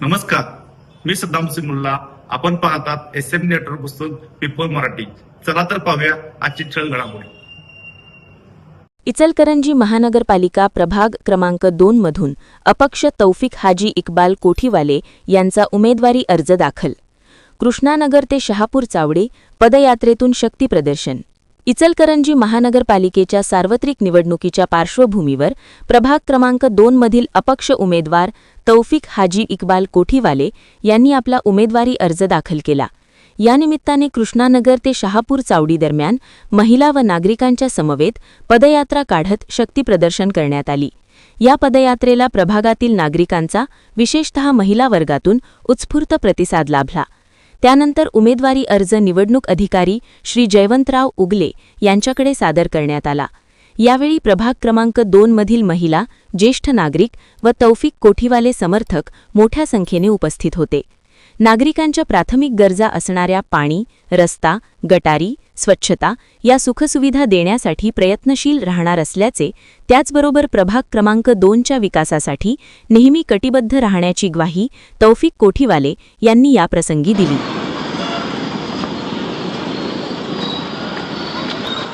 नमस्कार. मी सद्दाम सिंग आपण पाहतात एस एम नेटवर्क पुस्तक पीपल मराठी. चला तर पाहूया आजची छळ घडामोडी. इचलकरंजी महानगरपालिका प्रभाग क्रमांक दोन मधून अपक्ष तौफिक हाजी इक्बाल कोठीवाले यांचा उमेदवारी अर्ज दाखल. कृष्णानगर ते शहापूर चावडे पदयात्रेतून शक्तीप्रदर्शन इचलकरंजी महानगरपालिकेच्या सार्वत्रिक निवडणुकीच्या पार्श्वभूमीवर प्रभाग क्रमांक दोनमधील अपक्ष उमेदवार तौफिक हाजी इक्बाल कोठीवाले यांनी आपला उमेदवारी अर्ज दाखल केला. यानिमित्ताने कृष्णानगर ते शहापूर चावडी दरम्यान महिला व नागरिकांच्या समवेत पदयात्रा काढत शक्तीप्रदर्शन करण्यात आली. या पदयात्रेला प्रभागातील नागरिकांचा विशेषतः महिला वर्गातून उत्स्फूर्त प्रतिसाद लाभला. त्यानंतर उमेदवारी अर्ज निवडणूक अधिकारी श्री जयवंतराव उगले यांच्याकडे सादर करण्यात आला. यावेळी प्रभाग क्रमांक दोनमधील महिला ज्येष्ठ नागरिक व तौफिक कोठीवाले समर्थक मोठ्या संख्येने उपस्थित होते. नागरिकांच्या प्राथमिक गरजा असणाऱ्या पाणी रस्ता गटारी स्वच्छता या सुखसुविधा देण्यासाठी प्रयत्नशील राहणार असल्याचे त्याचबरोबर प्रभाग क्रमांक दोनच्या विकासासाठी नेहमी कटिबद्ध राहण्याची ग्वाही तौफिक कोठीवाले यांनी याप्रसंगी दिली.